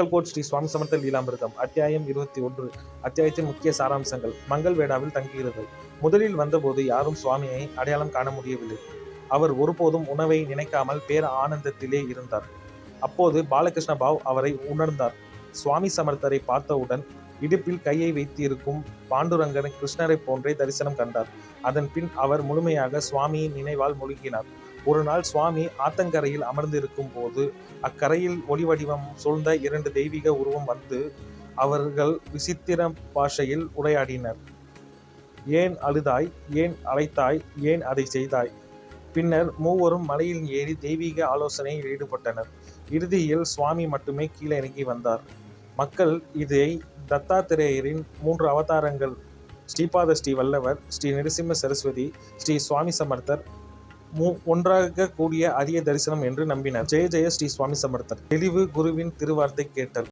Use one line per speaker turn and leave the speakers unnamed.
அக்கல்கோட் ஸ்ரீ சுவாமி சமர்த்த லீலாமிருதம் அத்தியாயம் இருபத்தி ஒன்று அத்தியாயத்தின் முக்கிய சாராம்சங்கள். மங்கள் வேடாவில் தங்குகிறது முதலில் வந்தபோது யாரும் சுவாமியை அடையாளம் காண முடியவில்லை. அவர் ஒருபோதும் உணவை நினைக்காமல் பேர ஆனந்தத்திலே இருந்தார். அப்போது பாலகிருஷ்ண பாவ் அவரை உணர்ந்தார். சுவாமி சமர்த்தரை பார்த்தவுடன் இடுப்பில் கையை வைத்திருக்கும் பாண்டுரங்கன் கிருஷ்ணரை போன்றே தரிசனம் கண்டார். அதன் பின் அவர் முழுமையாக சுவாமியின் நினைவால் முழுகினார். ஒரு நாள் சுவாமி ஆத்தங்கரையில் அமர்ந்திருக்கும் போது அக்கரையில் ஒளி வடிவம் சூழ்ந்த இரண்டு தெய்வீக உருவம் வந்து அவர்கள் விசித்திர பாஷையில் உரையாடினர். ஏன் அழுதாய்? ஏன் அழைத்தாய்? ஏன் அதை செய்தாய்? பின்னர் மூவரும் மலையில் ஏறி தெய்வீக ஆலோசனையில் ஈடுபட்டனர். இறுதியில் சுவாமி மட்டுமே கீழே இறங்கி வந்தார். மக்கள் இதை தத்தாத்திரேயரின் மூன்று அவதாரங்கள் ஸ்ரீபாத ஸ்ரீ வல்லவர் ஸ்ரீ நரசிம்ம சரஸ்வதி ஸ்ரீ சுவாமி சமர்த்தர் மூ ஒன்றாக கூடிய அரிய தரிசனம் என்று நம்பினர். ஜெய ஜெய ஸ்ரீ சுவாமி சமர்த்தர். தெளிவு குருவின் திருவார்த்தை கேட்டல்.